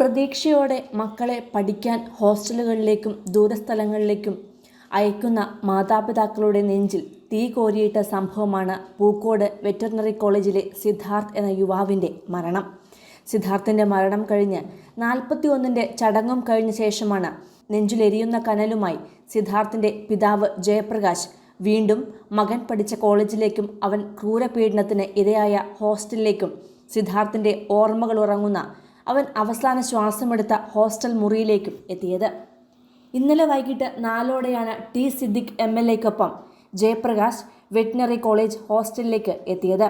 പ്രതീക്ഷയോടെ മക്കളെ പഠിക്കാൻ ഹോസ്റ്റലുകളിലേക്കും ദൂരസ്ഥലങ്ങളിലേക്കും അയക്കുന്ന മാതാപിതാക്കളുടെ നെഞ്ചിൽ തീ കോരിയിട്ട സംഭവമാണ് പൂക്കോട് വെറ്ററിനറി കോളേജിലെ സിദ്ധാർത്ഥ് എന്ന യുവാവിന്റെ മരണം. സിദ്ധാർത്ഥിന്റെ മരണം കഴിഞ്ഞ് നാൽപ്പത്തി ഒന്നിന്റെ ചടങ്ങും കഴിഞ്ഞ ശേഷമാണ് നെഞ്ചിലെരിയുന്ന കനലുമായി സിദ്ധാർത്ഥിന്റെ പിതാവ് ജയപ്രകാശ് വീണ്ടും മകൻ പഠിച്ച കോളേജിലേക്കും അവൻ ക്രൂരപീഡനത്തിന് ഇരയായ ഹോസ്റ്റലിലേക്കും സിദ്ധാർത്ഥിന്റെ ഓർമ്മകൾ ഉറങ്ങുന്ന അവൻ അവസാന ശ്വാസമെടുത്ത ഹോസ്റ്റൽ മുറിയിലേക്കും എത്തിയത്. ഇന്നലെ വൈകിട്ട് നാലോടെയാണ് ടി സിദ്ദിഖ് എം എൽ എക്കൊപ്പം ജയപ്രകാശ് വെറ്റിനറി കോളേജ് ഹോസ്റ്റലിലേക്ക് എത്തിയത്.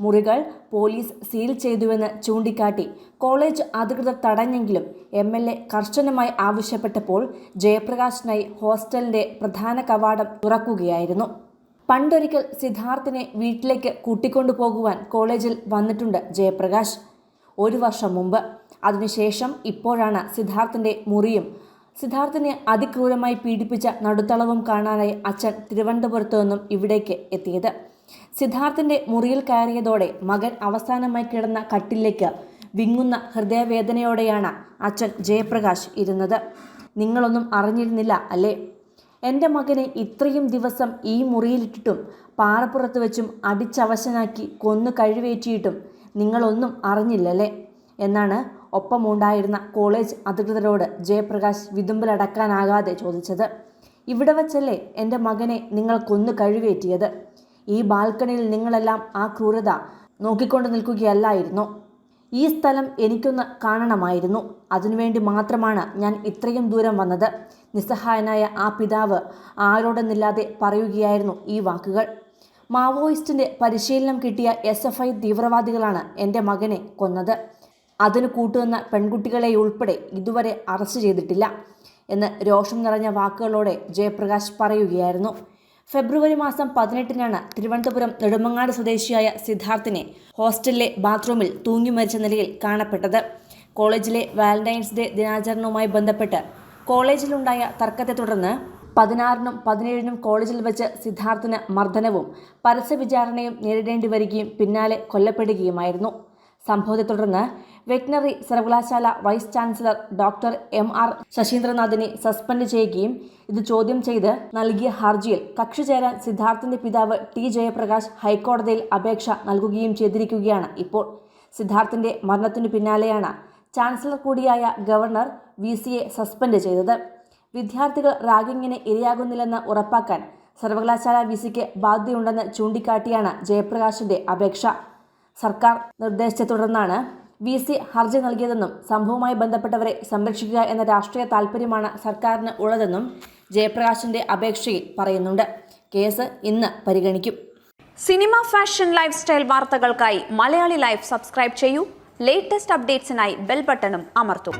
മുറികൾ പോലീസ് സീൽ ചെയ്തുവെന്ന് ചൂണ്ടിക്കാട്ടി കോളേജ് അധികൃതർ തടഞ്ഞെങ്കിലും എം എൽ എ കർശനമായി ആവശ്യപ്പെട്ടപ്പോൾ ജയപ്രകാശിനായി ഹോസ്റ്റലിന്റെ പ്രധാന കവാടം തുറക്കുകയായിരുന്നു. പണ്ടൊരിക്കൽ സിദ്ധാർത്ഥിനെ വീട്ടിലേക്ക് കൂട്ടിക്കൊണ്ടുപോകുവാൻ കോളേജിൽ വന്നിട്ടുണ്ട് ജയപ്രകാശ്. ഒരു വർഷം മുമ്പ്. അതിനുശേഷം ഇപ്പോഴാണ് സിദ്ധാർത്ഥിന്റെ മുറിയും. സിദ്ധാർത്ഥിനെ അതിക്രൂരമായി പീഡിപ്പിച്ച നടുത്തളവും കാണാനായി അച്ഛൻ തിരുവനന്തപുരത്തു നിന്നും ഇവിടേക്ക് എത്തിയത്. സിദ്ധാർത്ഥിന്റെ മുറിയിൽ കയറിയതോടെ മകൻ അവസാനമായി കിടന്ന കട്ടിലേക്ക് വിങ്ങുന്ന ഹൃദയവേദനയോടെയാണ് അച്ഛൻ ജയപ്രകാശ് ഇരുന്നത്. നിങ്ങളൊന്നും അറിഞ്ഞിരുന്നില്ല അല്ലേ? എന്റെ മകനെ ഇത്രയും ദിവസം ഈ മുറിയിലിട്ടിട്ടും പാറപ്പുറത്ത് വെച്ചും അടിച്ചവശനാക്കി കൊന്നു കഴിവേറ്റിയിട്ടും നിങ്ങളൊന്നും അറിഞ്ഞില്ലല്ലേ? എന്നാണ് ഒപ്പമുണ്ടായിരുന്ന കോളേജ് അധികൃതരോട് ജയപ്രകാശ് വിതുമ്പലടക്കാനാകാതെ ചോദിച്ചത്. ഇവിടെ വച്ചല്ലേ എന്റെ മകനെ നിങ്ങൾ കൊന്നു കഴിവേറ്റിയത് ഈ ബാൽക്കണിയിൽ നിങ്ങളെല്ലാം ആ ക്രൂരത നോക്കിക്കൊണ്ട് നിൽക്കുകയല്ലായിരുന്നു? ഈ സ്ഥലം എനിക്കൊന്ന് കാണണമായിരുന്നു. അതിനുവേണ്ടി മാത്രമാണ് ഞാൻ ഇത്രയും ദൂരം വന്നത്. നിസ്സഹായനായ ആ പിതാവ് ആരോടെന്നില്ലാതെ പറയുകയായിരുന്നു ഈ വാക്കുകൾ. മാവോയിസ്റ്റിന്റെ പരിശീലനം കിട്ടിയ എസ് എഫ് ഐ തീവ്രവാദികളാണ് എന്റെ മകനെ കൊന്നത്. അതിന് കൂട്ടുനിന്ന പെൺകുട്ടികളെ ഉൾപ്പെടെ ഇതുവരെ അറസ്റ്റ് ചെയ്തിട്ടില്ല എന്ന് രോഷം നിറഞ്ഞ വാക്കുകളോടെ ജയപ്രകാശ് പറയുകയായിരുന്നു. ഫെബ്രുവരി മാസം പതിനെട്ടിനാണ് തിരുവനന്തപുരം നെടുമങ്ങാട് സ്വദേശിയായ സിദ്ധാർത്ഥിനെ ഹോസ്റ്റലിലെ ബാത്റൂമിൽ തൂങ്ങി മരിച്ച നിലയിൽ കാണപ്പെട്ടത്. കോളേജിലെ വാലന്റൈൻസ് ഡേ ദിനാചരണവുമായി ബന്ധപ്പെട്ട് കോളേജിലുണ്ടായ തർക്കത്തെ തുടർന്ന് പതിനാറിനും പതിനേഴിനും കോളേജിൽ വെച്ച് സിദ്ധാർത്ഥിന് മർദ്ദനവും പരസ്യ വിചാരണയും നേരിടേണ്ടി വരികയും പിന്നാലെ കൊല്ലപ്പെടുകയുമായിരുന്നു. സംഭവത്തെ തുടർന്ന് വെറ്റിനറി സർവകലാശാല vice chancellor doctor M R ശശീന്ദ്രനാഥിനെ suspend ചെയ്യുകയും ഇത് ചോദ്യം ചെയ്ത് നൽകിയ ഹർജിയിൽ കക്ഷി ചേരാൻ സിദ്ധാർത്ഥിന്റെ പിതാവ് ടി ജയപ്രകാശ് ഹൈക്കോടതിയിൽ അപേക്ഷ നൽകുകയും ചെയ്തിരിക്കുകയാണ് ഇപ്പോൾ. സിദ്ധാർത്ഥിന്റെ മരണത്തിനു പിന്നാലെയാണ് ചാൻസലർ കൂടിയായ ഗവർണർ വി സിയെ സസ്പെൻഡ് ചെയ്തത്. വിദ്യാർത്ഥികൾ റാഗിങ്ങിന് ഇരയാകുന്നില്ലെന്ന് ഉറപ്പാക്കാൻ സർവകലാശാല വിസിക്ക് ബാധ്യതയുണ്ടെന്ന് ചൂണ്ടിക്കാട്ടിയാണ് ജയപ്രകാശിന്റെ അപേക്ഷ. സർക്കാർ നിർദ്ദേശത്തെ തുടർന്നാണ് വി സി ഹർജി നൽകിയതെന്നും സംഭവവുമായി ബന്ധപ്പെട്ടവരെ സംരക്ഷിക്കുക എന്ന രാഷ്ട്രീയ താൽപ്പര്യമാണ് സർക്കാരിന് ഉള്ളതെന്നും ജയപ്രകാശിന്റെ അപേക്ഷയിൽ പറയുന്നുണ്ട്. കേസ് ഇന്ന് പരിഗണിക്കും. സിനിമ ഫാഷൻ ലൈഫ് സ്റ്റൈൽ വാർത്തകൾക്കായി മലയാളി ലൈഫ് സബ്സ്ക്രൈബ് ചെയ്യൂ. ലേറ്റസ്റ്റ് അപ്ഡേറ്റ്സിനായി ബെൽ ബട്ടണും അമർത്തൂ.